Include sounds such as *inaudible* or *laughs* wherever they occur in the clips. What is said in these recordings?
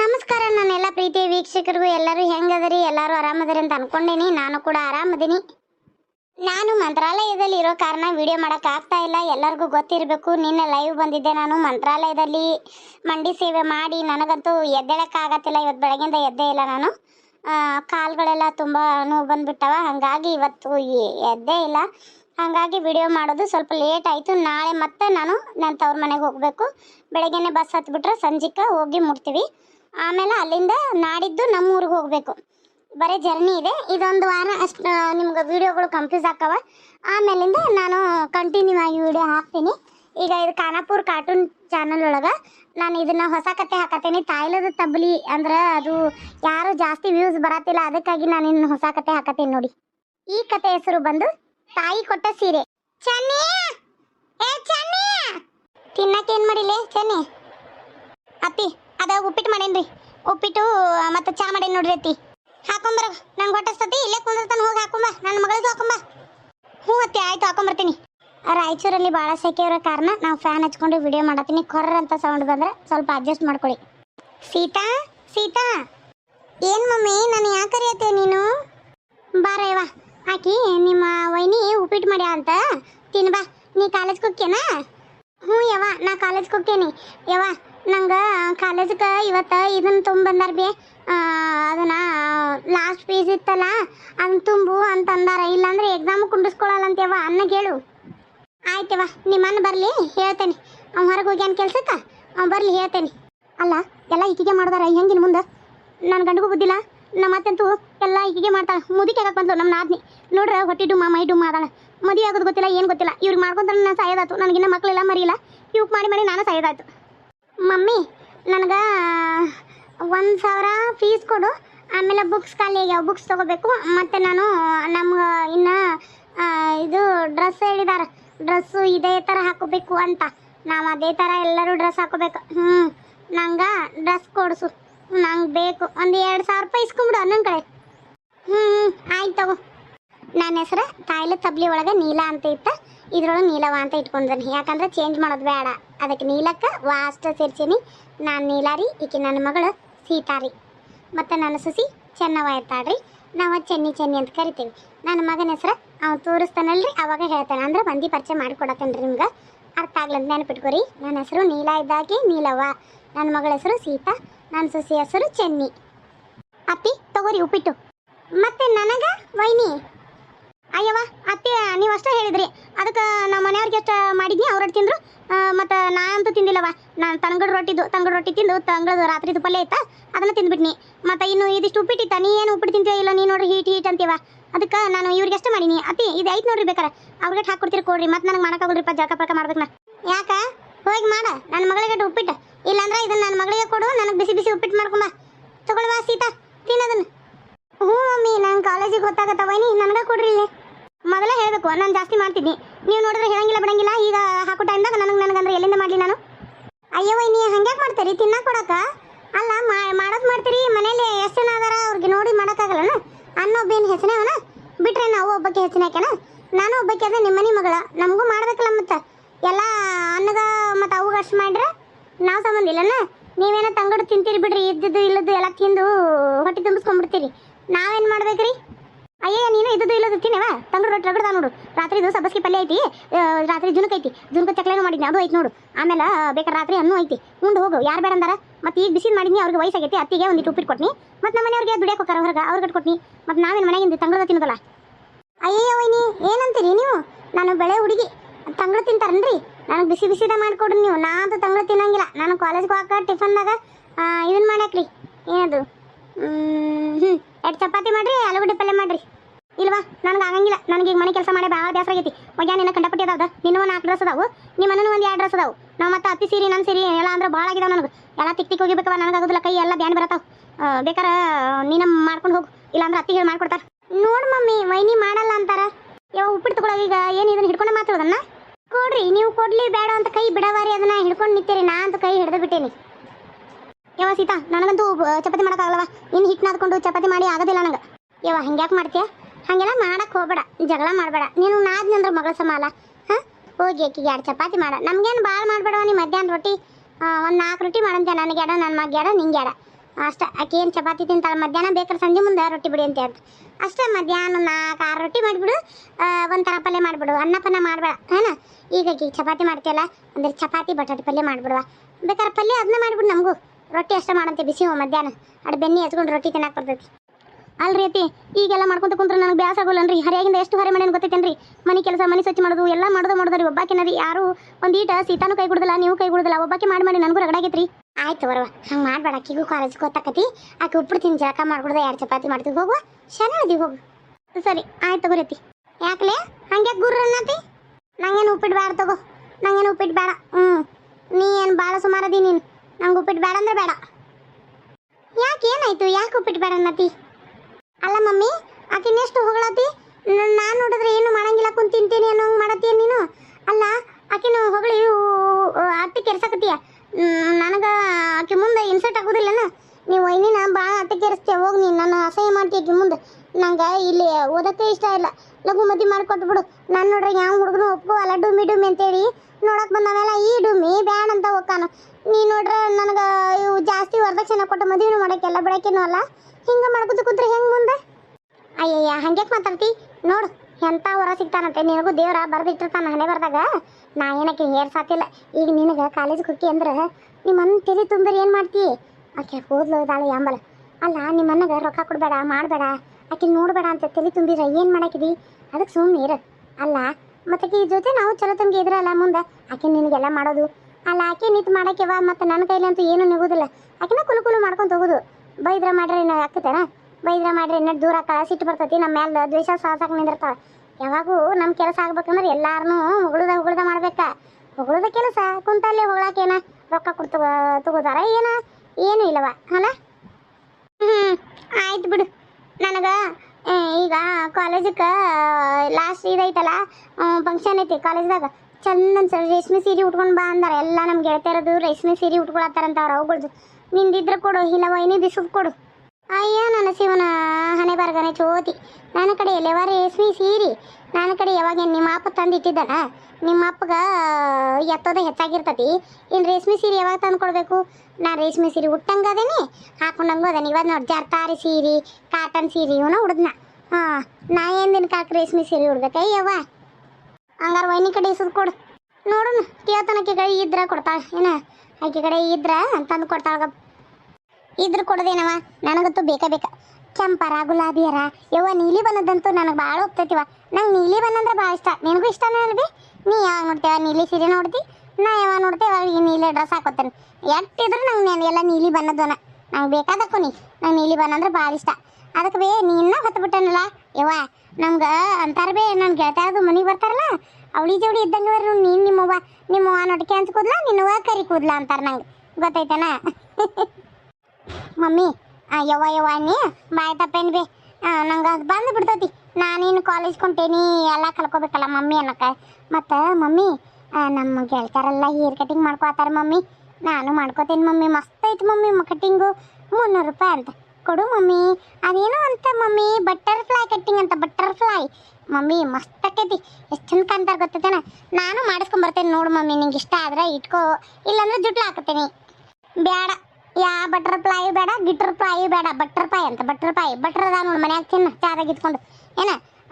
ನಮಸ್ಕಾರ ನನ್ನೆಲ್ಲ ಪ್ರೀತಿಯ ವೀಕ್ಷಕರಿಗೂ, ಎಲ್ಲರೂ ಹೆಂಗದರಿ, ಎಲ್ಲರೂ ಆರಾಮದರಿ ಅಂತ ಅನ್ಕೊಂಡೇನಿ. ನಾನು ಕೂಡ ಆರಾಮದಿನಿ. ನಾನು ಮಂತ್ರಾಲಯದಲ್ಲಿ ಇರೋ ಕಾರಣ ವಿಡಿಯೋ ಮಾಡಕ್ ಆಗ್ತಾ ಇಲ್ಲ. ಎಲ್ಲರಿಗೂ ಗೊತ್ತಿರಬೇಕು, ನಿನ್ನೆ ಲೈವ್ ಬಂದಿದ್ದೆ ನಾನು. ಮಂತ್ರಾಲಯದಲ್ಲಿ ಮಂಡಿ ಸೇವೆ ಮಾಡಿ ನನಗಂತೂ ಎದ್ದೇಳಕ್ಕಾಗತ್ತಿಲ್ಲ ಇವತ್ತು ಬೆಳಗಿಂದ ಎದ್ದೇ ಇಲ್ಲ ನಾನು. ಕಾಲುಗಳೆಲ್ಲ ತುಂಬ ನೋವು ಬಂದ್ಬಿಟ್ಟವ. ಹಾಗಾಗಿ ಇವತ್ತು ಎದ್ದೇ ಇಲ್ಲ. ಹಾಗಾಗಿ ವಿಡಿಯೋ ಮಾಡೋದು ಸ್ವಲ್ಪ ಲೇಟ್ ಆಯಿತು. ನಾಳೆ ಮತ್ತೆ ನಾನು ನನ್ನ ತವ್ರ ಮನೆಗೆ ಹೋಗಬೇಕು. ಬೆಳಗ್ಗೆನೆ ಬಸ್ ಹತ್ಬಿಟ್ರೆ ಸಂಜೆಗೆ ಹೋಗಿ ಮುಟ್ತೀವಿ. ಆಮೇಲೆ ಅಲ್ಲಿಂದ ನಾಡಿದ್ದು ನಮ್ಮ ಊರಿಗೆ ಹೋಗಬೇಕು. ಬರೀ ಜರ್ನಿ ಇದೆ. ಇದೊಂದು ವಾರ ಅಷ್ಟು ನಿಮ್ಗೆ ವಿಡಿಯೋಗಳು ಕಂಪ್ಲೀಸ್ ಆಕ್ಕವ ಆಮೇಲಿಂದ ನಾನು ಕಂಟಿನ್ಯೂ ಆಗಿ ವಿಡಿಯೋ ಹಾಕ್ತೀನಿ. ಈಗ ಇದು ಖಾನಾಪುರ್ ಕಾರ್ಟೂನ್ ಚಾನಲ್ ಒಳಗೆ ನಾನು ಇದನ್ನು ಹೊಸ ಕತೆ ಹಾಕತ್ತೀನಿ ತಾಯ್ಲದ ತಬ್ಲಿ ಅಂದ್ರೆ ಅದು ಯಾರು ಜಾಸ್ತಿ ವ್ಯೂಸ್ ಬರತ್ತಿಲ್ಲ, ಅದಕ್ಕಾಗಿ ನಾನು ಇನ್ನು ಹೊಸ ಕತೆ ಹಾಕತ್ತೀನಿ ನೋಡಿ. ಈ ಕತೆ ಹೆಸರು ಬಂದು ತಾಯಿ ಕೊಟ್ಟ ಸೀರೆ. ಚನ್ನಿ! ಏ ಚನ್ನಿ! ತಿನ್ನಕ್ಕೆ ಏನು ಮಾಡಿಲ್ಲ ಚನ್ನಿ? ಅದ ಉಪ್ಪಿಟ್ಟು ಮಾಡೇನ್ರಿ? ಉಪ್ಪಿಟ್ಟು ಮತ್ತೆ ಚಾ ಮಾಡೇನಿ ನೋಡ್ರಿ ಅತ್ತಿ. ಹಾಕೊಂಬರ, ನಂಗೆ ಹೊಟ್ಟಸ್ತತಿ ಇಲ್ಲೇ ಕುಂದಿರ್ತಾನೆ ಹೋಗಿ ಹಾಕೊಂಬ ನನ್ನ ಮಗಳಿಗೂ ಹಾಕೊಂಬ. ಹ್ಞೂ ಅತ್ತಿ, ಆಯ್ತು, ಹಾಕೊಂಬರ್ತೀನಿ. ರಾಯಚೂರಲ್ಲಿ ಭಾಳ ಸೆಕೆ ಇರೋ ಕಾರಣ ನಾವು ಫ್ಯಾನ್ ಹಚ್ಕೊಂಡು ವಿಡಿಯೋ ಮಾಡತ್ತೀನಿ. ಕೊರ್ರ ಅಂತ ಸೌಂಡ್ ಬಂದ್ರೆ ಸ್ವಲ್ಪ ಅಡ್ಜಸ್ಟ್ ಮಾಡ್ಕೊಳ್ಳಿ. ಸೀತಾ ಸೀತಾ. ಏನು ಮಮ್ಮಿ, ನಾನು ಯಾಕೆ ಕರೆಯತ್ತೆ ನೀನು? ಬಾರಯ್ಯವ ಆಕಿ, ನಿಮ್ಮ ವೈನಿ ಉಪ್ಪಿಟ್ಟು ಮಾಡ್ಯ ಅಂತ. ತಿನ್ ಬಾ ನೀ ಕಾಲೇಜ್ಗೆ ಹೋಗ್ಯನಾ ಹ್ಞೂ ಯವ್ವ, ನಾ ಕಾಲೇಜ್ಗೆ ಹೋಗ್ತೇನೆ. ಯವ್ವ ನಂಗೆ ಕಾಲೇಜ್ಗೆ ಇವತ್ತು ಇದನ್ನ ಬಂದಾರ ಬಿ. ಅದನ್ನ ಲಾಸ್ಟ್ ಫೀಸ್ ಇತ್ತಲ್ಲ ಅದನ್ನ ತುಂಬು ಅಂತ ಅಂದಾರ ಇಲ್ಲಾಂದ್ರೆ ಎಕ್ಸಾಮ್ ಕುಂಡಿಸ್ಕೊಳಲ್ಲ ಅಂತೇವ ಅನ್ನ ಕೇಳು. ಆಯ್ತವ ನಿಮ್ಮನ್ನು ಬರಲಿ, ಹೇಳ್ತೇನೆ. ಅವ್ನು ಹೊರಗೆ ಹೋಗ್ಯಾನ ಕೆಲ್ಸಕ್ಕೆ, ಅವ್ನು ಬರಲಿ, ಹೇಳ್ತೇನೆ. ಅಲ್ಲ, ಎಲ್ಲ ಈಕಿಗೆ ಮಾಡ್ದಾರ, ಹೆಂಗಿನ ಮುಂದೆ? ನನ್ನ ಗಂಡಗೂ ಬುದ್ಧಿಲ್ಲ ನಮ್ಮ ಅತ್ತಂತೂ ಎಲ್ಲ ಈಕಿಗೆ ಮಾಡ್ತಾಳೆ. ಮುದಿಕೆ ಆಗಕ್ಕೆ ಬಂದ್ಲು ನಮ್ಮ ನಾದ್ನಿ. ನೋಡ್ರ, ಹೊಟ್ಟಿ ಡುಮ್ಮ, ಮೈ ಡುಮ್ಮ ಅದಾಳ. ಮದುವೆ ಆಗೋದು ಗೊತ್ತಿಲ್ಲ, ಏನು ಗೊತ್ತಿಲ್ಲ. ಇವ್ರಿಗೆ ಮಾಡ್ಕೊಂತ ನಾನು ಸಾಯೋದಾಯ್ತು ನನಗಿನ್ನ ಮಕ್ಕಳಿಲ್ಲ ಮರಿಯಿಲ್ಲ. ಇವ್ಕೆ ಮಾಡಿ ಮಾಡಿ ನಾನು ಸಾಯೋದಾಯ್ತು ಮಮ್ಮಿ, ನನಗೆ ಒಂದು ಸಾವಿರ ಫೀಸ್ ಕೊಡು, ಆಮೇಲೆ ಬುಕ್ಸ್ ಖಾಲಿ ಆಗ್ಯಾವ ಬುಕ್ಸ್ ತೊಗೋಬೇಕು. ಮತ್ತು ನಾನು ನಮ್ಗೆ ಇನ್ನು ಇದು ಡ್ರೆಸ್ ಹೇಳಿದಾರೆ ಡ್ರೆಸ್ಸು ಇದೇ ಥರ ಹಾಕೋಬೇಕು ಅಂತ. ನಾವು ಅದೇ ಥರ ಎಲ್ಲರೂ ಡ್ರೆಸ್ ಹಾಕೋಬೇಕು. ಹ್ಞೂ ನಂಗೆ ಡ್ರೆಸ್ ಕೊಡಿಸು. ನಂಗೆ ಬೇಕು. ಒಂದು ಎರಡು ಸಾವಿರ ರೂಪಾಯಿ ಇಸ್ಕೊಂಬಿಡು ನನ್ನ ಕಡೆ. ಹ್ಞೂ ಆಯ್ತು ತಗೋ. ನನ್ನ ಹೆಸರು ತಾಯ್ಲ ತಬ್ಲಿ ಒಳಗೆ ನೀಲ ಅಂತ ಇತ್ತ. ಇದ್ರೊಳಗೆ ನೀಲವ ಅಂತ ಇಟ್ಕೊಂಡ್ರಿ ಯಾಕಂದ್ರೆ ಚೇಂಜ್ ಮಾಡೋದು ಬೇಡ. ಅದಕ್ಕೆ ನೀಲಕ್ಕ ವಾಸ್ಟ್ ಸೇರ್ಸೀನಿ. ನಾನು ನೀಲಾರಿ, ಈಕೆ ನನ್ನ ಮಗಳು ಸೀತಾರಿ. ಮತ್ತು ನನ್ನ ಸೊಸಿ ಚೆನ್ನವ ಇರ್ತಾಳ್ರಿ. ನಾವು ಚೆನ್ನಿ ಚೆನ್ನಿ ಅಂತ ಕರಿತೀವಿ. ನನ್ನ ಮಗನ ಹೆಸರು ಅವ್ನು ತೋರಿಸ್ತಾನಲ್ರಿ, ಅವಾಗ ಹೇಳ್ತಾನೆ. ಅಂದ್ರೆ ಬಂದು ಪರಿಚಯ ಮಾಡಿಕೊಡತ್ತೇನೆ ರೀ ನಿಮ್ಗೆ. ಅರ್ಥ ಆಗ್ಲಂತ ನೆನಪಿಟ್ಕೊರಿ. ನನ್ನ ಹೆಸರು ನೀಲ ಇದ್ದಾಗೆ ನೀಲವ್ವ. ನನ್ನ ಮಗಳ ಹೆಸರು ಸೀತಾ, ನನ್ನ ಸೊಸಿ ಹೆಸರು ಚೆನ್ನಿ. ಅಪ್ಪಿ ತಗೋರಿ ಉಪ್ಪಿಟ್ಟು. ಮತ್ತೆ ನನಗ ವೈನಿ. ಅಯ್ಯವ್ವ, ಅತ್ತೆ, ನೀವು ಅಷ್ಟೇ ಹೇಳಿದ್ರಿ. ಅದಕ್ಕೆ ನಮ್ಮ ಮನೆಯವ್ರಿಗೆ ಎಷ್ಟು ಮಾಡಿದ್ನಿ ಅವ್ರಟ್ಟು ತಿಂದ್ರು. ಮತ್ತು ನಾ ಅಂತೂ ತಿಂದಿಲ್ಲವ ನಾನು ತಂಗಡ ರೊಟ್ಟಿದ್ದು ತಂಗಡ ರೊಟ್ಟಿ ತಿಂದು ತಂಗಡದು ರಾತ್ರಿದು ಪಲ್ಯ ಇತ್ತ, ಅದನ್ನು ತಿಂದ್ಬಿಟ್ನಿ. ಮತ್ತು ಇನ್ನು ಇದಿಷ್ಟು ಉಪ್ಪಿಟ್ಟಿತ್ತ ನೀ ಏನು ಉಪ್ಪಿಟ್ಟು ತಿಂತೀಯ ಇಲ್ಲ, ನೀ ನೋಡ್ರಿ ಹೀಟ್ ಹೀಟ್ ಅಂತೀವ ಅದಕ್ಕೆ ನಾನು ಇವ್ರಿಗೆ ಅಷ್ಟೇ ಮಾಡೀನಿ. ಅತ್ತಿ, ಇದು ಐತೆ ನೋಡ್ರಿ ಬೇಕಾರೆ. ಅವ್ರಿಗೆ ಹಾಕ್ಕೊಡ್ತೀರಿ ಕೊಡ್ರಿ. ಮತ್ತೆ ನನಗೆ ಮಾಡೋಕ್ಕಾಗಲ್ರಿಪ್ಪ ಜಳಕ ಪಳಕ ಮಾಡ್ಬೇಕು ನಾ. ಯಾಕ? ಹೋಗಿ ಮಾಡ. ನನ್ನ ಮಗಳಿಗೆ ಉಪ್ಪಿಟ್ಟು. ಇಲ್ಲಾಂದ್ರೆ ಇದನ್ನ ನನ್ನ ಮಗಳಿಗೆ ಕೊಡು, ನನಗೆ ಬಿಸಿ ಬಿಸಿ ಉಪ್ಪಿಟ್ಟು ಮಾಡ್ಕೊಂಬ ತಗೊಳ್ವಾ ಸೀತಾ ತಿನ್ನೋದನ್ನು ಹ್ಞೂ ಮಮ್ಮಿ ನಾನು ಕಾಲೇಜಿಗೆ ಗೊತ್ತಾಗತ್ತ ವೈನಿ ನನಗೆ ಕೊಡ್ರಿ ಇಲ್ಲಿ ಮೊದಲೇ ಹೇಳಬೇಕು ಮಾಡ್ತಿದ್ನಿ ನೀವು ನೋಡಿದ್ರೆ ಹೇಳಂಗಿಲ್ಲ ಬಿಡಂಗಿಲ್ಲ. ಈಗ ಹಾಕೋ ಟೈಮ್ದಾಗ ನನಗೆ ನನಗಂದ್ರೆ ಎಲ್ಲಿಂದ ಮಾಡಲಿ ನಾನು? ಅಯ್ಯೋ ನೀ ಹಂಗ್ಯಾಕೆ ಮಾಡ್ತೀರಿ? ತಿನ್ನಕ್ಕೆ ಕೊಡಕ್ಕೆ ಅಲ್ಲ ಮಾಡೋದು ಮಾಡ್ತೀರಿ. ಮನೇಲಿ ಎಷ್ಟು ಜನ ಅದಾರ ಅವ್ರಿಗೆ ನೋಡಿ ಮಾಡೋಕ್ಕಾಗಲ್ಲನ? ಅನ್ನ ಒಬ್ಬೇನು ಹೆಸನೇ ಅವನ? ಬಿಟ್ರೆ ನಾವು ಒಬ್ಬಕ್ಕೆ ಹೆಸನೇ ನಾನು ಒಬ್ಬಕ್ಕೆ ಅದೇ ನಿಮ್ಮ ಮನೆ ಮಗಳ. ನಮಗೂ ಮಾಡ್ಬೇಕಲ್ಲ ಮತ್ತೆ. ಎಲ್ಲ ಅನ್ನಗ ಮತ್ತು ಅವು ಅಷ್ಟು ಮಾಡ್ರೆ ನಾವು ಸಂಬಂಧ ಇಲ್ಲನ? ನೀವೇನೋ ತಂಗಡು ತಿಂತೀರಿ ಬಿಡ್ರಿ. ಇದ್ದಿದ್ದು, ಇಲ್ಲದ್ದು ಎಲ್ಲ ತಿಂದು ಹೊಟ್ಟೆ ತುಂಬಿಸ್ಕೊಂಡ್ಬಿಡ್ತೀರಿ. ನಾವೇನು ಮಾಡ್ಬೇಕ್ರಿ? ಅಯ್ಯ ನೀನು ಇದ್ದದ್ದು ಇಲ್ಲದ ತಿನ್ನವ ತಂದು ರೊಟ್ಟಿ, ರಗಡ್ದ ನೋಡು. ರಾತ್ರಿ ಇದು ಸಬ್ಬಸ್ಗೆ ಪಲ್ಯ ಐತಿ ರಾತ್ರಿ ಜುನಕ್ ಐತಿ. ಜುನಕ ಚಕ್ಲೇನು ಮಾಡಿದ್ನಿ, ಅದು ಐತಿ ನೋಡು. ಆಮೇಲೆ ಬೇಕಾದ್ರೆ ರಾತ್ರಿ ಅನ್ನೂ ಐತಿ. ಉಂಡು ಹೋಗು, ಯಾರು ಬೇಡ ಅಂದಾರ? ಮತ್ತೆ ಈಗ ಬಿಸಿ ಮಾಡಿದ್ನಿ, ಅವ್ರಿಗೆ ವಯಸ್ಸಾಗೈತಿ, ಅತ್ತಿಗೆ ಒಂದು ಉಪ್ಪಿಟ್ಟು ಕೊಟ್ನಿ. ಮತ್ತೆ ನಮ್ಮ ಮನೆಯವ್ರಿಗೆ ದುಡಿಯಕ್ಕೆ ಹೋಗಾರ ಹೊರಗೆ ಅವ್ರಿಗೆ ಕೊಟ್ನಿ. ಮತ್ತೆ ನಾವೇನು ಮನೆಗಿಂದ ತಂಗಡ ತಿನ್ನೋದಲ್ಲ? ಅಯ್ಯೋ ವೈನಿ, ಏನಂತೀರಿ ನೀವು? ನಾನು ಬೆಳೆ ಹುಡುಗಿ. ತಂಗಳು ತಿಂತಾರನ್ರಿ? ನನಗೆ ಬಿಸಿ ಬಿಸಿದ ಮಾಡಿಕೊಡ್ರಿ ನೀವು. ನಾನು ತಂಗಳು ತಿನ್ನಂಗಿಲ್ಲ. ನಾನು ಕಾಲೇಜ್ಗೆ ಹೋಗಾಕ ಟಿಫನ್ದಾಗ ಇದನ್ನು ಮಾಡ್ಯಾಕ್ರಿ. ಏನದು? ಹ್ಞೂ ಎರಡು ಚಪಾತಿ ಮಾಡ್ರಿ, ಆಲೂಗಡ್ಡೆ ಪಲ್ಯ ಮಾಡ್ರಿ. ಇಲ್ವಾ? ನನಗೆ ಆಗಂಗಿಲ್ಲ. ನನಗೆ ಈಗ ಮನೆ ಕೆಲಸ ಮಾಡಿ ಭಾಳ ಬೇಸರ ಆಗೈತಿ. ಒಗ್ಯಾನ ನಿನ್ನ ಕಂಡಪಟ್ಟಿ ಅದಾವ ನಿನ್ನ ನಾಲ್ಕು ಡ್ರೆಸ್ ಅದಾವು. ನಿಮ್ಮ ಮನೇನು ಒಂದು ಎರಡು ಡ್ರೆಸ್ ಅದಾವು. ನಾವು ಮತ್ತೆ ಅತ್ತಿ ಸೀರೆ ನನ್ನ ಸೀರೆ, ಎಲ್ಲ ಅಂದ್ರೆ ಭಾಳ ಆಗಿದಾವ ನನಗೆ. ಎಲ್ಲ ತಿಕ್ ತಿಕ್ ಹೋಗಿಬೇಕವ ನನಗೆ ಆಗೋದಿಲ್ಲ. ಕೈ ಎಲ್ಲ ಬ್ಯಾನ್ ಬರತ್ತಾವ. ಬೇಕಾರ ನೀನು ಮಾಡ್ಕೊಂಡು ಹೋಗು. ಇಲ್ಲಾಂದ್ರೆ ಅತ್ತಿ ಹೇಳಿ ಮಾಡ್ಕೊಡ್ತಾರೆ. ನೋಡು ಮಮ್ಮಿ, ವೈನಿ ಮಾಡಲ್ಲ ಅಂತಾರ. ಯಾವ ಉಪ್ಪಿಟ್ಟು ತಗೊಳಗ ಈಗ. ಏನು ಇದನ್ನ ಹಿಡ್ಕೊಂಡು ಮಾತಾಡೋದನ್ನ? ಕೊಡ್ರಿ, ನೀವು ಕೊಡ್ಲಿ ಬೇಡ ಅಂತ ಕೈ ಬಿಡವಾರಿ ಅದನ್ನ ಹಿಡ್ಕೊಂಡು ನಿಂತೀರಿ. ನಾ ಅಂತ ಕೈ ಹಿಡಿದು ಬಿಟ್ಟೇನಿ. ಯವ ಸೀತಾ, ನನಗಂತೂ ಚಪಾತಿ ಮಾಡೋಕ್ಕಾಗಲ್ಲವ. ಇನ್ನು ಹಿಟ್ಟು ನಾದ್ಕೊಂಡು ಚಪಾತಿ ಮಾಡಿ ಆಗೋದಿಲ್ಲ ನಂಗೆ. ಯವ ಹಂಗ್ಯಾಕೆ ಮಾಡ್ತೀಯ? ಹಾಗೆಲ್ಲ ಮಾಡಕ್ಕೆ ಹೋಗ್ಬೇಡ, ಜಗಳ ಮಾಡಬೇಡ. ನೀನು ನಾದ್ನಿ ಅಂದ್ರೆ ಮಗಳ ಸಮ ಅಲ್ಲ. ಹಾಂ? ಹೋಗಿ ಅಕ್ಕಿಗೆ ಎರಡು ಚಪಾತಿ ಮಾಡ. ನಮ್ಗೇನು ಭಾಳ ಮಾಡಬೇಡವ ನೀ ಮಧ್ಯಾಹ್ನ ರೊಟ್ಟಿ? ಒಂದು ನಾಲ್ಕು ರೊಟ್ಟಿ ಮಾಡಂತೆ ನನಗೆ ಎಡ ನನ್ನ ಮಗ ಎಡ ನಿಂಗೆ ಎಡ ಅಷ್ಟೇ, ಆಕೆ ಏನು ಚಪಾತಿ ತಿಂತಾಳೆ? ಮಧ್ಯಾಹ್ನ ಬೇಕಾದ್ರೆ ಸಂಜೆ ಮುಂದೆ ರೊಟ್ಟಿ ಬಿಡಿ ಅಂತ. ಹೇಳ್ತು ಅಷ್ಟೇ, ಮಧ್ಯಾಹ್ನ ನಾಲ್ಕು, ಆರು ರೊಟ್ಟಿ ಮಾಡಿಬಿಡು. ಒಂಥರ ಪಲ್ಯ ಮಾಡಿಬಿಡು. ಅನ್ನ ಪನ್ನ ಮಾಡಬೇಡ. ಹಾಂ ಈಗ ಚಪಾತಿ ಮಾಡ್ತೀಯಲ್ಲ ಅಂದ್ರೆ ಚಪಾತಿ, ಬಟಾಟೆ ಪಲ್ಯ ಮಾಡಿಬಿಡುವ. ಬೇಕಾದ್ರೆ ಪಲ್ಯ ಅದನ್ನ ಮಾಡಿಬಿಡು ನಮಗೂ. ರೊಟ್ಟಿ ಅಷ್ಟೇ ಮಾಡಂತೆ, ಬಿಸಿ ಮಧ್ಯಾಹ್ನ. ಅಡ್ ಬೆನ್ನಿ ಹಚ್ಕೊಂಡು ರೊಟ್ಟಿ ತಿನ್ನಕ್ಕೆ ಬರ್ತೈತಿ. ಅಲ್ರಿ ಅತಿ ಈಗೆಲ್ಲ ಮಾಡ್ಕೊಂತ ಕುಂತ್ರೆ ನನಗೆ ಬ್ಯಾಸ ಆಗೋಲ್ಲನ್ರಿ? ಹರಿಯಾಗಿಂದ ಎಷ್ಟು ಹರಿ ಮಾಡೇನು ಗೊತ್ತೈತೇನ್ರಿ? ಮನೆ ಕೆಲಸ, ಮನೆ ಸ್ವಚ್ಛ ಮಾಡೋದು, ಎಲ್ಲ ಮಾಡೋದು ಮಾಡೋದ್ರಿ. ಒಬ್ಬಾಕಿನರಿ ಯಾರು ಒಂದೀಟ ಈಟ ಸೀತಾನು ಕೈ ಕೊಡುದಿಲ್ಲ ನೀವು ಕೈ ಕೊಡುದಿಲ್ಲ ಒಬ್ಬಾಕಿ ಮಾಡಿ ಮಾಡಿ ನನಗೂ ರಗಡಾಗೈತ್ರಿ ಆಯ್ತು ಬರುವ ಹಂಗೆ ಮಾಡಬೇಡ. ಅಕ್ಕಿಗೂ ಕಾಲೇಜ್ ಗೊತ್ತಾಕತಿ. ಆಕೆ ಉಪ್ಪು ತಿನ್ ಜಳಕ ಮಾಡ್ಕೊಡ್ದ ಎರಡು ಚಪಾತಿ ಮಾಡ್ತೀವಿ ಹೋಗುವ ಚೆನ್ನಾಗಿ ಹೋಗು. ಸರಿ, ಆಯ್ತು ತಗೋರತಿ ಯಾಕಲೇ? ಹಂಗೆ ಗುರ್ರನ್ನತಿ ನಂಗೇನು ಉಪ್ಪಿಟ್ಟು ಬೇಡ ತಗೋ. ನಂಗೇನು ಉಪ್ಪಿಟ್ಟು ಬೇಡ ಹ್ಞೂ ನೀ ಏನು ಭಾಳ ಸುಮಾರದಿ ನೀನು? ನಂಗೆ ಉಪ್ಪಿಟ್ಟು ಬೇಡ ಅಂದ್ರೆ ಬೇಡ. ಯಾಕೆ ಏನಾಯ್ತು? ಯಾಕೆ ಉಪ್ಪಿಟ್ಟು ಬೇಡ ಅನ್ನತಿ? ಅಲ್ಲ ಮಮ್ಮಿ ಆಕಿನೆಷ್ಟು ಹೊಗಳತಿ? ನಾನು ನೋಡಿದ್ರೆ ಏನು ಮಾಡಂಗಿಲ್ಲ, ಕುಂತ ತಿಂತೀನಿ ಅನ್ನೋ ಹಂಗೆ ಮಾಡತ್ತೀಯ ನೀನು? ಅಲ್ಲ, ಆಕಿನ ಹೊಗಳಿ ಅಟ್ಟಿ ಕೆರ್ಸಕತ್ತೀಯ? ನನಗೆ ಆಕೆ ಮುಂದೆ ಇನ್ಸರ್ಟ್ ಆಗೋದಿಲ್ಲನ? ನೀವು ವೈನಿನ ಭಾಳ ಅಟ್ಟಿ ಕೆರೆಸ್ತೇವೆ ಹೋಗಿ ನೀನು ನಾನು ಅಸಹ್ಯ ಮಾಡ್ತೀಯ ಆಕೆ ಮುಂದೆ. ನಂಗೆ ಇಲ್ಲಿ ಓದಕ್ಕೆ ಇಷ್ಟ ಇಲ್ಲ. ಲಘು ಮದಿ ಮಾಡಿಕೊಟ್ಬಿಡು ನಾನು ನೋಡ್ರಿ ಯಾವ ಹುಡುಗನು ಒಪ್ಕೋವಲ್ಲ ಡುಮಿ ಡುಮಿ ಅಂತೇಳಿ ನೋಡಕ್ ಬಂದವೆಲ್ಲ ಈ ಡುಮಿ ಬ್ಯಾಡ್ ಅಂತ ಹೋಗ್ತಾನ ನೀ ನೋಡ್ರೆ ನನಗೆ ಇವು ಜಾಸ್ತಿ ವರದಕ್ಷಿಣೆ ಕೊಟ್ಟು ಮದುವೆನೂ ಮಾಡೋಕ್ಕೆಲ್ಲ ಬಿಡಕ್ಕೇನೂ ಅಲ್ಲ. ಹಿಂಗೆ ಮಾಡ್ಕೊತ ಕೂತ್ರೆ ಹೆಂಗೆ ಮುಂದೆ? ಅಯ್ಯಯ್ಯ, ಹಂಗ್ಯಾಕೆ ಮಾತಾಡ್ತಿ? ನೋಡು ಎಂಥ ವರ ಸಿಗ್ತಾನಂತೆ. ನಿನಗೂ ದೇವ್ರ ಬರ್ದಿಟ್ಟಿರ್ತಾನ ಹಣೆ ಬರ್ದಾಗ. ನಾ ಏನಕ್ಕೆ ಹೇರ್ ಸಾತಿಲ್ಲ ಈಗ ನಿನಗೆ ಕಾಲೇಜ್ ಹೋಗಿ ಅಂದ್ರೆ ನಿಮ್ಮನ್ನ ತಲೆ ತುಂಬಿರಿ ಏನು ಮಾಡ್ತಿ? ಆಕೆ ಕೂದಲು ಇದ್ದಾಳೆ ಅಂಬಲ. ಅಲ್ಲ ನಿಮ್ಮನ್ನಗೆ ರೊಕ್ಕ ಕೊಡಬೇಡ, ಮಾಡಬೇಡ. ಆಕೆ ನೋಡಬೇಡ ಅಂತ ತಲೆ ತುಂಬಿರ ಏನು ಮಾಡಾಕಿದಿ? ಅದಕ್ಕೆ ಸುಮ್ಮನೆ ಇರು. ಅಲ್ಲ ಮತ್ತೆ ಈ ಜೊತೆ ನಾವು ಚಲೋ ತಂಗಿ ಇದ್ರಲ್ಲ ಮುಂದೆ, ಆಕೆ ನಿನಗೆಲ್ಲ ಮಾಡೋದು. ಅಲ್ಲ, ಆಕೆ ನಿಂತು ಮಾಡಕ್ಕೆವ ಮತ್ತು ನನ್ನ ಕೈಲಂತೂ ಏನೂ ನಿಗೋದಿಲ್ಲ. ಆಕೆನ ಕುಲು ಕುಲು ಮಾಡ್ಕೊಂಡು ಹೋಗೋದು. ಬೈದ್ರ ಮಾಡ್ರೆ ನಾವು ಆಗ್ತೈತೇನ? ಬೈದ್ರ ಮಾಡ್ರಿ ಇನ್ನೂ ದೂರ ಕಳ ಸಿಟ್ಟು ಬರ್ತೈತಿ ನಮ್ಮ ಮ್ಯಾಲ ದ್ವೇಷ ಸಾಸಕ್ಕೆ ನಿಂದಿರ್ತಾಳೆ ಯಾವಾಗೂ ನಮ್ಮ ಕೆಲಸ ಆಗ್ಬೇಕಂದ್ರೆ ಎಲ್ಲಾರನ್ನೂ ಹೊಗಳ್ದ ಹೊಗಳ್ದ ಮಾಡ್ಬೇಕಾ. ಹೊಗಳದ ಕೆಲಸ, ಕುಂತಲ್ಲೇ ಹೊಗಳಾಕೇನ ರೊಕ್ಕ ಕೊಡ್ತು, ತಗೋತಾರ ಏನ? ಏನೂ ಇಲ್ಲವ, ಅಲ್ಲ? ಹ್ಞೂ ಆಯ್ತು ಬಿಡು. ನನಗೆ ಈಗ ಕಾಲೇಜಕ್ಕೆ ಲಾಸ್ಟ್ ಇದೈತಲ್ಲ ಫಂಕ್ಷನ್ ಐತಿ ಕಾಲೇಜ್ದಾಗ. ಚಂದ ರೇಷ್ಮೆ ಸೀರೆ ಉಟ್ಕೊಂಡು ಬಾ ಅಂದಾರ. ಎಲ್ಲ ನಮ್ಮ ಗೆಳತಿಯರದು ರೇಷ್ಮೆ ಸೀರೆ ಉಟ್ಕೊಳತ್ತಾರಂತ ಅವ್ರು ಅವುಗಳ್ದು. ನಿಂದಿದ್ರೆ ಕೊಡು, ಇಲ್ಲವ ಏನಿದ್ದು ಕೊಡು. ಅಯ್ಯ, ನನ್ನ ಶಿವನ ಹಣೆ ಬರ್ಗನೆ ಚೋತಿ ನನ್ನ ಕಡೆ ಎಲೆವ ರೇಷ್ಮೆ ಸೀರಿ. ನನ್ನ ಕಡೆ ಯಾವಾಗ ನಿಮ್ಮ ಅಪ್ಪ ತಂದಿಟ್ಟಿದ್ದಾನ? ನಿಮ್ಮ ಅಪ್ಪಗ ಎತ್ತೋದ ಹೆಚ್ಚಾಗಿರ್ತತಿ. ಇನ್ನು ರೇಷ್ಮೆ ಸೀರೆ ಯಾವಾಗ ತಂದು ಕೊಡಬೇಕು ನಾ ರೇಷ್ಮೆ ಸೀರೆ ಉಟ್ಟಂಗೆ ಅದೇನಿ, ಹಾಕೊಂಡಂಗೂ ಅದೇನಿ. ಇವಾಗ ನೋಡಿ ಜರ್ತಾರಿ ಸೀರೆ, ಕಾಟನ್ ಸೀರೆ, ಇವನ ಉಡ್ದನ. ಹಾಂ, ನಾ ಏನ್ ದಿನ ಕಾಕ ರೇಷ್ಮೆ ಸೀರೆ ಉಡ್ಬೇಕ ಯವ್ವ ಹಂಗಾರೆ ವೈನಿ ಕಡೆ ಇಸದ್ ಕೊಡು. ನೋಡೋಣ ಕೇಳ್ತಾನಕ್ಕೆ ಕಡೆ ಇದ್ರ ಕೊಡ್ತಾಳೆ. ಏನ, ಆಕೆ ಕಡೆ ಇದ್ರ ತಂದು ಕೊಡ್ತಾಳ ಇದ್ರ ಕೊಡದೇನವ? ನನಗಂತೂ ಬೇಕೇ ಬೇಕ. ಕೆಂಪರ, ಗುಲಾಬಿಯರ, ಯವ್ವ ನೀಲಿ ಬಣ್ಣದಂತೂ ನನಗೆ ಭಾಳ ಒಪ್ತೈತಿವ. ನಂಗೆ ನೀಲಿ ಬಣ್ಣ ಅಂದ್ರೆ ಭಾಳ ಇಷ್ಟ. ನಿನಗೂ ಇಷ್ಟನೇ ಅಲ್ವಿ ನೀ ಯಾವಾಗ ನೋಡ್ತೇವ? ನೀಲಿ ಸೀರೆ ನೋಡ್ತಿ ನಾ ಯಾವಾಗ ನೋಡ್ತೇವ? ಈ ನೀಲಿ ಡ್ರೆಸ್ ಹಾಕೋತೇನೆ. ಎಷ್ಟಿದ್ರು ನಂಗೆ ನಾನು ಎಲ್ಲ ನೀಲಿ ಬಣ್ಣದವನ. ನಂಗೆ ಬೇಕಾದಕ್ಕೂ ನೀ ನಂಗೆ ನೀಲಿ ಬಣ್ಣ ಅಂದ್ರೆ ಭಾಳ ಇಷ್ಟ. ಅದಕ್ಕೆ ಬೇ ನೀನ್ನ ಹೊತ್ಬಿಟ್ಟನಲ್ಲ ಯವ್ವ, ನಮ್ಗೆ ಅಂತಾರ ಬೇ ನನ್ನ ಗೆಳತಿಯದು ಮನೆಗೆ ಬರ್ತಾರಲ್ಲ? ಅವಳಿ ಜೋಡಿ ಇದ್ದಂಗೆ ಅವ್ರು ನೀನು ನಿಮ್ಮವ್ವ. ನಿಮ್ಮವ್ವ ನೋಡಿಕೆ ಅಂತ ಕೂದ್ಲ, ನಿನ್ನವ್ವ ಕರಿ ಕೂದ್ಲ ಅಂತಾರೆ ನಂಗೆ. ಗೊತ್ತೈತೇನ? *laughs* ಮಮ್ಮಿ ಯವ್ವ ಯವ್ವ ನೀ ಬಾಯ್ ತಪ್ಪೇನು ಬಿ. ನಂಗೆ ಅದು ಬಂದು ಬಿಡ್ತೈತಿ. ನಾನೇನು ಕಾಲೇಜ್ ಕೊಂಟೇನಿ ಎಲ್ಲ ಕಲ್ಕೋಬೇಕಲ್ಲ ಮಮ್ಮಿ ಅನ್ನಕ್ಕೆ ಮತ್ತು ಮಮ್ಮಿ ನಮ್ಮ ಗೆಳತಾರೆಲ್ಲ ಹೇರ್ ಕಟಿಂಗ್ ಮಾಡ್ಕೋತಾರ ಮಮ್ಮಿ. ನಾನು ಮಾಡ್ಕೋತೀನಿ ಮಮ್ಮಿ, ಮಸ್ತ್ ಐತಿ ಮಮ್ಮಿ ಕಟಿಂಗು ಮುನ್ನೂರು ರೂಪಾಯಿ ಅಂತ ಕೊಡು ಮಮ್ಮಿ. ಅದೇನೋ ಅಂತ ಮಮ್ಮಿ ಬಟರ್ಫ್ಲೈ ಕಟ್ಟಿಂಗ್ ಅಂತ ಬಟರ್ಫ್ಲೈ ಮಮ್ಮಿ, ಮಸ್ತ್ ಆಕೈತಿ. ಎಷ್ಟು ಚಂದ ಕಾಣ್ತಾರೆ ಗೊತ್ತೈತೇನ ನಾನು ಮಾಡಿಸ್ಕೊಂಬರ್ತೇನೆ ನೋಡು ಮಮ್ಮಿ, ನಿಂಗೆ ಇಷ್ಟ ಆದ್ರೆ ಇಟ್ಕೋ. ಇಲ್ಲಾಂದ್ರೆ ಜುಟ್ಲು ಹಾಕತ್ತೀನಿ. ಬೇಡ ಯಾ ಬಟರ್ಫ್ಲೈ ಬೇಡ ಗಿಟರ್ ಫ್ಲೈ ಬೇಡ. ಬಟರ್ ಫ್ಲೈ ಅಂತ ಬಟರ್ ಫ್ಲೈ ಬಟರ್ ಅದ ನೋಡಿ ಮನ್ಯಾಗ ತಿನ್ನ ಚಾದಾಗ ಇಟ್ಕೊಂಡು ಏನ?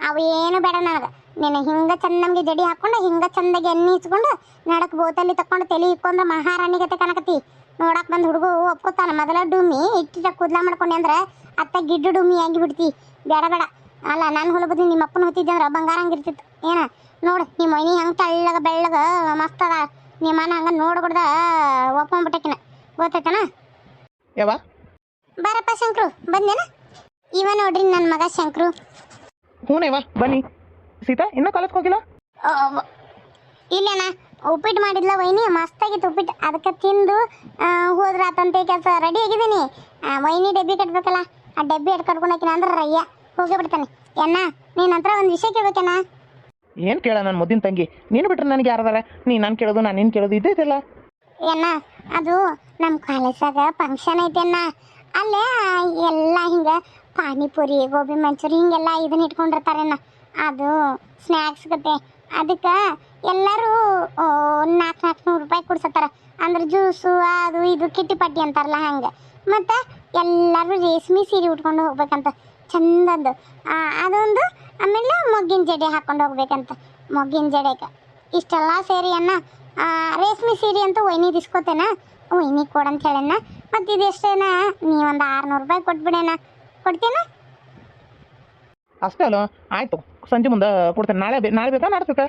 ಅವು ಏನು ಬೇಡ ನನಗೆ. ನೀನು ಹಿಂಗೆ ಚಂದ ನಮಗೆ ಜಡಿ ಹಾಕೊಂಡು, ಹಿಂಗೆ ಚಂದಾಗಿ ಎಣ್ಣೆ ಇಚ್ಕೊಂಡು ನಡಕ್ಕೆ ಬೋತಲ್ಲಿ ತಕೊಂಡು ತಲೆ ಮಹಾರಾಣಿ ಗತೆ ಕನಕತಿ ನೋಡಕ್ ಬಂದು ಹುಡುಗ ಒಪ್ಕೋತಾನ, ಮೊದಲ ಡುಮಿ ಇಟ್ಟಿ ಕೂದಲ ಮಾಡ್ಕೊಂಡೆ ಅಂದ್ರೆ ಅತ್ತ ಗಿಡ್ಡು ಡುಮ್ಮಿ ಆಗಿ ಬಿಡ್ತಿ ಬೇಡ ಬೇಡ. ಅಲ್ಲ, ನಾನು ಹೊಲ ಬದ್ಲಿ ನಿಮ್ಮ ಅಪ್ಪನ ಹೊತ್ತಿದ್ದೆ ಅಂದ್ರೆ ಬಂಗಾರ ಹಂಗಿರ್ತಿತ್ತು. ಏನ? ನೋಡು ನಿಮ್ಮ ಮೈನಿ ಹಂಗೆ ತಳ್ಳಗ, ಬೆಳ್ಳಗ, ಮಸ್ತ್ ಅದ. ನಿಮ್ಮ ಮನ ಹಂಗೆ ನೋಡ್ಬಿಡ್ದ ಒಪ್ಕೊಂಡ್ಬಿಟ್ಟಕಿನ ಗೊತ್ತೈತನ ಯಾವ ಬಾರಪ್ಪ ಶಂಕ್ರು ಬಂದೇನ ಇವ ನೋಡ್ರಿ ನನ್ನ ಮಗ ಶಂಕ್ರು. ಹ್ಞೂನೇವ ಬನ್ನಿ. ಸೀತಾ ಇನ್ನೂ ಕಾಲೇಜ್ಗೆ ಹೋಗಿಲ್ಲ? ಇಲ್ಲೇನ ಉಪ್ಪಿಟ್ಟು ಮಾಡಿದ್ಲ ವೈನಿ ಮಸ್ತಾಗಿತ್ತು ಉಪ್ಪಿಟ್ಟು ಅದಕ್ಕೆ ತಿಂದು ಹೋದ್ರ ಆತಂತೆ ಕೆಲಸ. ರೆಡಿ ಆಗಿದ್ದೀನಿ. ಆ, ವೈನಿ ಡಬ್ಬಿ ಕಟ್ಬೇಕಲ್ಲ ಆ ಡಬ್ಬಿ ಎಟ್ ಕಟ್ಕೊಂಡಾಕಿನ ಅಂದ್ರೆ ರಯ್ಯ ಹೋಗೇ ಬಿಡ್ತಾನೆ. ಎನ್ನ ನೀನ್ ಹತ್ರ ಒಂದು ವಿಷಯ ಕೇಳ್ಬೇಕೇನ? ಏನು ಕೇಳ ನನ್ನ ಮುದ್ದಿನ ತಂಗಿ? ನೀನು ಬಿಟ್ರೆ ನನಗೆ ಯಾರದಾರ? ನೀ ನಾನು ಕೇಳೋದು ನಾನು ನೀನು ಕೇಳೋದು ಇದ್ದೇ ಇದೆಲ್ಲ ಏನ ಅದು ನಮ್ಮ ಕಾಲೇಜಾಗ ಫಂಕ್ಷನ್ ಐತೆನ್ನ. ಅಲ್ಲೇ ಎಲ್ಲ ಹಿಂಗೆ ಪಾನಿಪುರಿ, ಗೋಬಿ ಮಂಚೂರಿ ಹಿಂಗೆಲ್ಲ ಇದನ್ನ ಇಟ್ಕೊಂಡಿರ್ತಾರೇನ ಅದು ಸ್ನ್ಯಾಕ್ಸ್ ಗತೆ. ಅದಕ್ಕೆ ಎಲ್ಲರೂ ನಾಲ್ಕು ನಾಲ್ಕು ನೂರು ರೂಪಾಯಿ ಕೊಡ್ಸತ್ತಾರ. ಅಂದ್ರೆ ಜ್ಯೂಸು ಅದು, ಇದು, ಕಿಟ್ಟಿ ಪಟ್ಟಿ ಅಂತಾರಲ್ಲ ಹಂಗೆ. ಮತ್ತು ಎಲ್ಲರೂ ರೇಷ್ಮೆ ಸೀರೆ ಉಟ್ಕೊಂಡು ಹೋಗ್ಬೇಕಂತ. ಚಂದದ್ದು ಅದೊಂದು, ಆಮೇಲೆ ಮೊಗ್ಗಿನ ಜಡೆ ಹಾಕೊಂಡು ಹೋಗ್ಬೇಕಂತ. ಮೊಗ್ಗಿನ ಜಡೆಗೆ. ಇಷ್ಟೆಲ್ಲ ಸೇರಿ ಅನ್ನ ರೇಷ್ಮೆ ಸೀರೆ ಅಂತ ಒಯ್ನಿ ಇಸ್ಕೋತೇನ ಒಯ್ನಿ ಕೊಡಂತ ಹೇಳಣ್ಣ. ಮತ್ತು ಇದೆಷ್ಟೇನ ನೀವೊಂದು ಆರುನೂರು ರೂಪಾಯಿ ಕೊಟ್ಬಿಡೇನ ಕೊಡ್ತೇನ? ಅಷ್ಟೇ ಅಲ್ಲ ಆಯ್ತು. ಸಂಜೆ ಮುಂದೆ ಕೊಡ್ತೇನೆ. ನಾಳೆ ಬೇ ನಾಳೆ ಬೇಕಾ? ನಾಳೆ ಬೇಕಾ?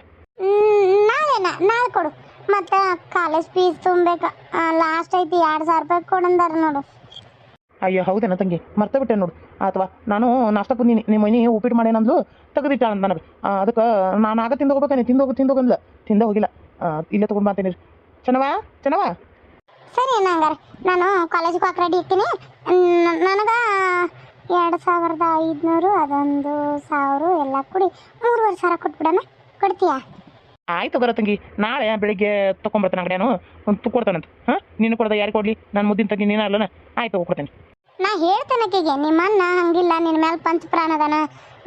ನಾಳೆನ? ನಾಳೆ ಕೊಡು. ಮತ್ತೆ ಕಾಲೇಜ್ ಫೀಸ್ ತುಂಬಬೇಕು. ಲಾಸ್ಟ್ ಐತಿ ಎರಡು ಸಾವಿರ ರೂಪಾಯಿ ಕೊಡಂದಾರ ನೋಡು. ಅಯ್ಯೋ ಹೌದೇನ ತಂಗಿ? ಮರ್ತ ಬಿಟ್ಟೆ ನೋಡು. ಅಥವಾ ನಾನು ನಾಷ್ಟ ಬಂದೀನಿ ನಿಮ್ಮ ಮನೆ ಉಪ್ಪಿಟ್ಟು ಮಾಡೇನಂದ್ಲು ತೆಗೆದಿಟ್ಟ ಅಂತ ನನಗೆ ಅದಕ್ಕೆ ನಾನು ಆಗ ತಿಂದು ಹೋಗ್ಬೇಕಾನೆ ತಿಂದು ಹೋಗಿ ತಿಂದು ಹೋಗಂದ್ಲ ತಿಂದ ಹೋಗಿಲ್ಲ. ಇಲ್ಲೇ ತೊಗೊಂಡು ಬರ್ತೀನಿ ಚೆನ್ನವಾ ಚೆನ್ನವಾ ಸರಿ ಹಂಗಾರೆ. ನಾನು ಕಾಲೇಜಿಗೆ ಹೋಗಕ್ಕೆ ರೆಡಿ ಇರ್ತೀನಿ. ನನಗೆ ಎರಡು ಸಾವಿರದ ಐದುನೂರು ಅದೊಂದು ಸಾವಿರ ಎಲ್ಲ ಕೂಡಿ ಮೂರುವರೆ ಸಾವಿರ ಕೊಟ್ಬಿಡೋಣ. ಕೊಡ್ತೀಯಾ? ಆಯ್ತು ಬರೋ ತಂಗಿ. ನಾಳೆ ಬೆಳಿಗ್ಗೆ ತೊಗೊಂಬರ್ತಾನೆ ಅಂಗಡಿಯಾನು ಒಂದು ಕೊಡ್ತಾನಂತ ಹಾಂ? ನೀನು ಕೊಡ್ದ ಯಾರು ಕೊಡಲಿ? ನಾನು ಮುದ್ದಿನ ತಂಗಿ ನೀನು ಅಲ್ಲನ? ಆಯ್ತು ಹೋಗ್ಕೊಡ್ತೇನೆ ನಾ ಹೇಳ್ತೇನೆ ಆಕೆಗೆ ನಿಮ್ಮ ಅಣ್ಣ ಹಂಗಿಲ್ಲ ನಿನ್ನ ಮೇಲೆ ಪಂಚ ಪ್ರಾಣದಾನ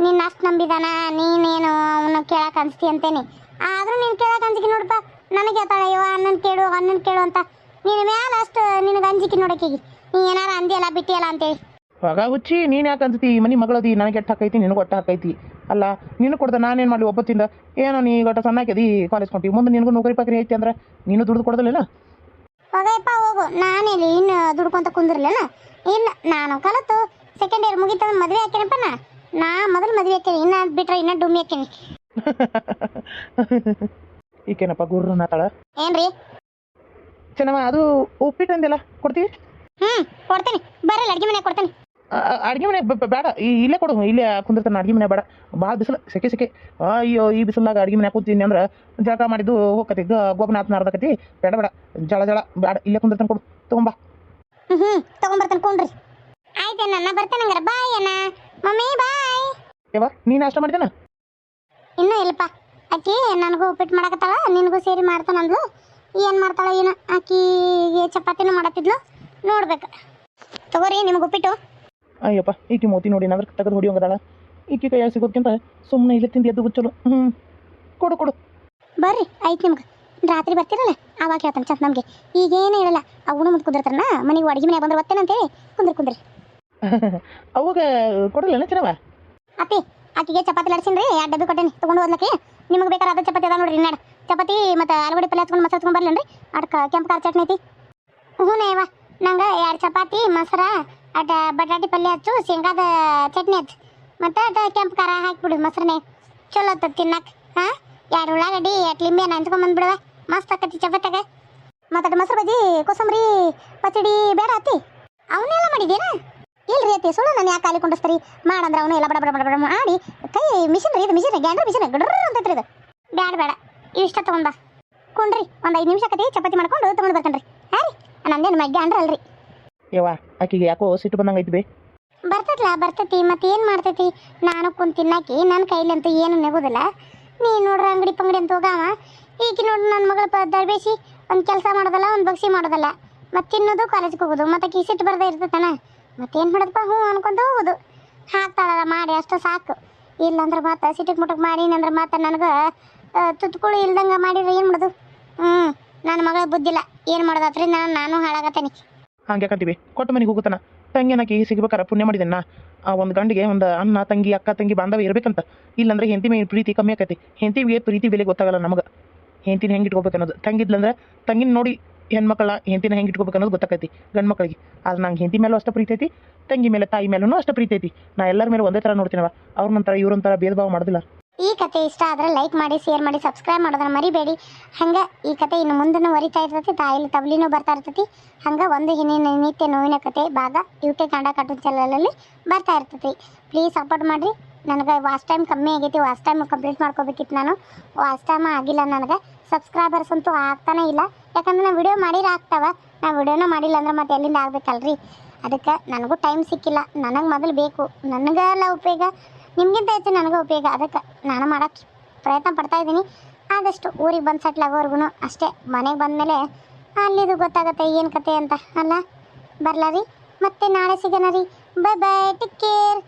ನಿನ್ನ ಅಷ್ಟು ನಂಬಿದಾನ ನೀನೇನು ಅವನು ಕೇಳಕ್ಕೆ ಅನ್ಸ್ತಿ ಅಂತೇನಿ. ಆದರೂ ನೀನು ಕೇಳಕ್ಕೆ ಅಂಜಿಕೆ ನೋಡಪ್ಪ ನನಗೆ ಹೇಳ್ತಾಳೆ ಅಯ್ಯೋ ಅಣ್ಣನ ಕೇಳು ಅಣ್ಣನ ಕೇಳು ಅಂತ. ನಿನ್ನ ಮೇಲೆ ಅಷ್ಟು ನಿನಗೆ ಅಂಜಿಕೆ ನೋಡಕ್ಕೀಗ ನೀ ಏನಾರ ಅಂದಿಯಲ್ಲ ಬಿಟ್ಟಿಯಲ್ಲ ಅಂತೇಳಿ. ಆಗ ಹುಚ್ಚಿ ನೀನು ಯಾಕೆ ಅಂತತಿ ಈ ಮನೆ ಮಗಳದಿ ನನಗೆ ಎಟ್ಟು ಹಾಕೈತಿ ನಿನಗೆ ಒಟ್ಟು ಹಾಕೈತಿ. ಅಲ್ಲ ನೀನು ಕೊಡ್ದ ನಾನೇನು ಮಾಡಲಿ ಒಬ್ಬತ್ತಿಂದ ಏನೋ ನೀ ಗೊಟ್ಟ ಸಣ್ಣ ಹಾಕಿದಿ ಕಾಲೇಜ್ ಕೊಟ್ಟಿ ಮುಂದೆ ನಿನಗೂ ನೌಕರಿ ಪಾಕರಿ ಐತಿ ಅಂದ್ರೆ ನೀನು ದುಡ್ದು ಕೊಡೋದಿಲ್ಲ ಹೋಗಯ್ಯಪ್ಪ ಹೋಗು. ನಾನೇಲಿ ಇನ್ನು ದುಡ್ಕೊಂತ ಕುಂದಿರ್ಲಿಲ್ಲ ಇಲ್ಲ ನಾನು ಕಲತು ಸೆಕೆಂಡ್ ಇಯರ್ ಮುಗಿತಂದ್ರೆ ಮದುವೆ ಹಾಕೇನಪ್ಪ ನಾ ನಾ ಮೊದಲು ಮದುವೆ ಹಾಕಿ ಇನ್ನ ಬಿಟ್ರೆ ಇನ್ನ ಡುಮ್ಮಿ ಹಾಕೇನಿ *laughs* ಈಕೇನಪ್ಪ ಗುರ್ರು ನಾತಾಳ ಏನ್ರಿ? ಚೆನ್ನಮ್ಮ ಅದು ಉಪ್ಪಿಟ್ಟು ಅಂದಿಲ್ಲ ಕೊಡ್ತೀವಿ? ಹ್ಮ್ ಕೊಡ್ತೇನೆ. ಬರಲ್ಲ ಅಡ್ಗೆ ಮನೆ ಕೊಡ್ತೇನೆ. ಅಡ್ಗೆ ಮನೆ ಬೇಡ ಇಲ್ಲೇ ಕೊಡು ಇಲ್ಲೇ ಕುಂದಿರ್ತಾನೆ ಅಡ್ಗೆ ಮನೆ ಬೇಡ. ಭಾಳ ಬಿಸಿಲು ಸೆಕೆ ಸೆಕೆ. ಅಯ್ಯೋ ಈ ಬಿಸಿಲಾಗ ಅಡ್ಗೆ ಮನೆ ಕೂತೀನಿ ಅಂದ್ರೆ ಜಳಕ ಮಾಡಿದ್ದು ಹೋಗತಿ ಗೋಪನಾಥ್ ಅರ್ಧಕತಿ ಬೇಡ ಬೇಡ ಜಳ ಜಳ ಬೇಡ ಇಲ್ಲೇ ಕುಂದಿರ್ತಾನೆ ಕೊಡು ತಗೊಂಬಾ. ಹ್ಮ್ ತಗೊಂಬರ್ತಾನೆ ಕೊಂಡ್ರಿ ಆಯ್ತು ನಾ ಬರ್ತೇನೆ ಹಂಗಾರೆ ಬಾಯ್ ಅಣ್ಣ. Mummy bye. ಏವಾ ನೀನು ಅಷ್ಟ ಮಾಡಿದೇನ ಇನ್ನೂ ಇಲ್ಲಪ್ಪ. ಆಕಿ ನನಗೂ ಉಪ್ಪಿಟ್ಟು ಮಾಡಕತ್ತಾಳ ನಿನಗೂ ಸೇರಿ ಮಾಡ್ತಾನಂದ್ಲು ಏನು ಮಾಡ್ತಾಳ ಏನು? ಆಕಿಗೆ ಚಪಾತಿನೂ ಮಾಡತ್ತಿದ್ಲು. ನೋಡ್ಬೇಕು. ತಗೋರಿ ನಿಮ್ಗೆ ಉಪ್ಪಿಟ್ಟು. ಅಯ್ಯಪ್ಪ ಈಕಿ ಮೋತಿ ನೋಡಿ ನಾದ್ರ ತೆಗೆದು ಹೊಡಿಯೋಂಗದಾಳ ಈಕಿ ಕೈಯಾಗ ಸಿಗೋದ್ಕಿಂತ ಸುಮ್ಮನೆ ಇಲ್ಲಿ ತಿಂದು ಎದ್ದು ಗುಚ್ಚಲು ಹ್ಞೂ ಕೊಡು ಕೊಡು. ಬರ್ರಿ ಆಯ್ತು ನಿಮ್ಗೆ. ರಾತ್ರಿ ಬರ್ತೀರಲ್ಲ? ಅವಾಗ ಹೇಳ್ತಾನೆ ಚಂದ ನಮಗೆ. ಈಗೇನು ಹೇಳಲ್ಲ ಅವನು ಮುಂದೆ ಕುಂದಿರ್ತಾರನ ಮನೆಗೆ ಅಡಿಗೆ ಮನೆ ಬಂದ್ರೆ ಒತ್ತೇನಂತೇಳಿ ಕುಂದ್ರ ಕುಂದ್ರಿ. ಅವಾಗ ಕೊಡಲ್ಲ ಚೆನ್ನವ ಅಪ್ಪಿ ಆಕಿಗೆ ಚಪಾತಿ ಲಡ್ಸಿನ್ರಿ, ಎರಡು ಡಬ್ಬಿ ಕೊಟ್ಟೇನಿ, ತೊಗೊಂಡು ಹೋದ್ಲಕ್ಕೆ. ನಿಮಗೆ ಬೇಕಾದ್ರೆ ಅದ ಚಪಾತಿ ಅದ ನೋಡ್ರಿ ನಾಡು ಚಪಾತಿ ಮತ್ತು ಆಲೂಗಡ್ಡೆ ಪಲ್ಯ ಹಚ್ಕೊಂಡು ಮಸಾಲೆ ಹಚ್ಕೊಂಡು ಬರ್ಲೇನ್ರಿ. ಅಡ್ಕ ಕೆಂಪು ಖಾರ ಚಟ್ನಿ ಐತಿ. ಹ್ಞೂ ನೇವ ನಂಗೆ ಎರಡು ಚಪಾತಿ, ಮೊಸರ ಅಟ ಬಟಾಟಿ ಪಲ್ಯ ಹಚ್ಚು, ಶೇಂಗಾದ ಚಟ್ನಿ ಹಚ್ಚು. ಮತ್ತು ಅಟ ಕೆಂಪು ಖಾರ ಹಾಕಿಬಿಡು ಮೊಸರನೆ ಚಲೋ ಆತದ ತಿನ್ನಕ್ಕೆ ಹಾಂ? ಎರಡು ಉಳ್ಳಾಗಡ್ಡಿ, ಎರಡು ಲಿಂಬೆ ನಂಚ್ಕೊಂಬಂದ್ಬಿಡುವ ಮಸ್ತ್ ಆಕತಿ ಚಪಾತ್ಯಾಗ. ಮತ್ತು ಮೊಸರು ಬಜ್ಜಿ, ಕೋಸಂಬರಿ, ಪಚಡಿ ಬೇಡ ಅತ್ತಿ ಅವನ್ನೆಲ್ಲ ಮಾಡಿದ್ದೀರಾ? ಇಲ್ರಿ ಅತ್ತಿ ಸುಳ್ಳು ನಾನು ಯಾಕೆ ಖಾಲಿ ಕೊಂಡಿಸ್ತೀರಿ? ಮಾಡಂದ್ರೆ ಅವನು ಎಲ್ಲ ಬಡ ಬಡ ಬಡ ಬಡ ಮಾಡಿ. ಕೈ ಮಿಷಿನ್ ರೀ ಇದು ಮಿಷಿನ್ ಗ್ಯಾಂಡ್ರ ಮಿಷಿನ್ ಗಡ್ರ ಅಂತೈತ್ರಿ ಇದು. ಬ್ಯಾಡ ಬೇಡ ಇಷ್ಟ ತಗೊಂಡ್ ಬಾ. ಕುಣ್ರಿ ಒಂದು ಐದು ನಿಮಿಷ ಕತೆ ಚಪಾತಿ ಮಾಡ್ಕೊಂಡು ತಗೊಂಡು ಬರ್ತೇನೆ ರೀ ಹಾಂ ರೀ? ನಂದೇನು ಮಗ್ಗ ಅಂಡ್ರ ಅಲ್ರಿ. ಯವ್ವ ಆಕಿಗೆ ಯಾಕೋ ಸಿಟ್ಟು ಬಂದಂಗೆ ಐತಿ ಬೇ ಬರ್ತೈತ್ಲ ಬರ್ತತಿ ಮತ್ತೆ ಏನು ಮಾಡ್ತೈತಿ? ನಾನು ಕುಂತ ತಿನ್ನಾಕಿ ನನ್ನ ಕೈಲಂತೂ ಏನು ನೆಗೋದಿಲ್ಲ. ನೀ ನೋಡ್ರ ಅಂಗಡಿ ಪಂಗಡಿ ಅಂತ ಹೋಗಾವ. ಈಗ ನೋಡ್ರಿ ನನ್ನ ಮಗಳ ಪ ದರ್ಬೇಸಿ ಒಂದು ಕೆಲಸ ಮಾಡೋದಲ್ಲ ಒಂದು ಬಗ್ಸಿ ಮಾಡೋದಲ್ಲ. ಮತ್ತೆ ತಿನ್ನೋದು ಕಾಲೇಜ್ಗೆ ಹೋಗೋದು. ಮತ್ತೆ ಆಕಿ ಸಿಟ್ಟು ಬರದೇ ಇರ್ತೈತನ. ಮತ್ತೇನು ಮಾಡೋದಪ್ಪ ಹ್ಞೂ ಅನ್ಕೊಂತ ಹೋಗೋದು. ಹಾಕ್ತಾಳಲ್ಲ ಮಾಡಿ ಅಷ್ಟು ಸಾಕು. ಇಲ್ಲಂದ್ರೆ ಮತ್ತೆ ಸಿಟಿಗೆ ಮುಟ್ಟಕ್ಕೆ ಮಾಡೀನಂದ್ರೆ ಮತ್ತೆ ನನಗೆ ತುತ್ಕುಳು ಇಲ್ದಂಗೆ ಮಾಡಿದ್ರೆ ಏನು ಮಾಡೋದು? ಹ್ಞೂ ನನ್ನ ಮಗಳ ಬುದ್ಧಿಲ್ಲ ಏನು ಮಾಡೋದಾತ್ರಿ? ನಾನು ನಾನು ಹಾಳಾಗತ್ತೇನೆ. ಹಂಗೆ ಕಂತೀವಿ ಕೊಟ್ಟು ಮನೆಗೆ ಹೋಗುತ್ತಾನ. ತಂಗಿನಕಿ ಸಿಗ್ಬೇಕಾರ ಪುಣ್ಯ ಮಾಡಿದೆನ? ಆ ಒಂದು ಗಂಡಿಗೆ ಒಂದು ಅಣ್ಣ, ತಂಗಿ, ಅಕ್ಕ, ತಂಗಿ ಬಾಂಧವ್ಯ ಇರ್ಬೇಕಂತ. ಇಲ್ಲಂದ್ರೆ ಹೆಂಡತಿ ಮೇಲೆ ಪ್ರೀತಿ ಕಮ್ಮಿ ಆಕೈತಿ. ಹೆಂಡತಿಗೆ ಪ್ರೀತಿ ಬೆಲೆ ಗೊತ್ತಾಗಲ್ಲ ನಮಗೆ. ಹೆಂತಿನ ಹೆಂಗೆ ಇಟ್ಕೋಬೇಕು ಅನ್ನೋದು ತಂಗಿದ್ಲಂದ್ರೆ ತಂಗಿನ ನೋಡಿ ಹೆಣ್ಮಕ್ಳ ಹೆಂಡತಿನ ಹೆಂಗೆ ಇಟ್ಕೋಬೇಕು ಅನ್ನೋದು ಗೊತ್ತಾಕೈತಿ. ಗಂಡು ಮಕ್ಕಳಿಗೆ ಆದ್ರೆ ನಂಗೆ ಹೆಂಡತಿ ಮೇಲೂ ಅಷ್ಟು ಪ್ರೀತಿ ಐತಿ, ತಂಗಿ ಮೇಲೆ ತಾಯಿ ಮೇಲೂ ಅಷ್ಟು ಪ್ರೀತಿ ಐತಿ. ನಾ ಎಲ್ಲರ ಮೇಲೆ ಒಂದೇ ಥರ ನೋಡ್ತೀನವ ಅವ್ರ ನಂತರ ಇವ್ರಂತರ ಭೇದ ಭಾವ ಮಾಡೋದಿಲ್ಲ. ಈ ಕತೆ ಇಷ್ಟ ಆದರೆ ಲೈಕ್ ಮಾಡಿ ಶೇರ್ ಮಾಡಿ ಸಬ್ಸ್ಕ್ರೈಬ್ ಮಾಡೋದನ್ನ ಮರಿಬೇಡಿ. ಹಂಗೆ ಈ ಕತೆ ಇನ್ನು ಮುಂದನ್ನು ವರಿತಾ ಇರ್ತೈತಿ, ತಾಯಿಲಿ ತಬ್ಲಿನೂ ಬರ್ತಾ ಇರ್ತೈತಿ. ಹಂಗೆ ಒಂದು ಹಿನ್ನಿನ ನಿತ್ಯ ನೋವಿನ ಕತೆ ಭಾಗ ಯೂಟ್ಯೂಬ್ ಕನ್ನಡ ಕಾರ್ಟೂನ್ ಚಾನಲಲ್ಲಿ ಬರ್ತಾ ಇರ್ತೈತಿ. ಪ್ಲೀಸ್ ಸಪೋರ್ಟ್ ಮಾಡಿರಿ. ನನಗೆ ವಾಸ್ಟ್ ಟೈಮ್ ಕಮ್ಮಿ ಆಗೈತಿ ವಾಸ್ಟ್ ಟೈಮ್ ಕಂಪ್ಲೀಟ್ ಮಾಡ್ಕೋಬೇಕಿತ್ತು ನಾನು. ವಾಸ್ಟ್ ಟೈಮ್ ಆಗಿಲ್ಲ ನನಗೆ. ಸಬ್ಸ್ಕ್ರೈಬರ್ಸ್ ಅಂತೂ ಆಗ್ತಾನೆ ಇಲ್ಲ. ಯಾಕಂದ್ರೆ ನಾನು ವಿಡಿಯೋ ಮಾಡಿರ ಆಗ್ತಾವ. ನಾ ವಿಡಿಯೋನ ಮಾಡಿಲ್ಲ ಅಂದ್ರೆ ಮತ್ತೆ ಎಲ್ಲಿಂದ ಆಗ್ಬೇಕಲ್ರಿ? ಅದಕ್ಕೆ ನನಗೂ ಟೈಮ್ ಸಿಕ್ಕಿಲ್ಲ. ನನಗೆ ಮೊದಲು ಬೇಕು. ನನಗೆಲ್ಲ ಉಪಯೋಗ, ನಿಮಗಿಂತ ಹೆಚ್ಚು ನನಗೆ ಉಪಯೋಗ. ಅದಕ್ಕೆ ನಾನು ಮಾಡೋಕ್ಕೆ ಪ್ರಯತ್ನ ಪಡ್ತಾ ಇದ್ದೀನಿ. ಆದಷ್ಟು ಊರಿಗೆ ಬಂದು ಸೆಟ್ಲ್ ಆಗೋವರೆಗೂ ಅಷ್ಟೇ. ಮನೆಗೆ ಬಂದಮೇಲೆ ಅಲ್ಲಿದು ಗೊತ್ತಾಗತ್ತೆ, ಏನು ಕತೆ ಅಂತ. ಅಲ್ಲ ಬರಲಾ ರೀ ಮತ್ತೆ ನಾಳೆ ಸಿಗೋಣ ರೀ ಬೈ ಬೈ ಟೇಕ್ ಕೇರ್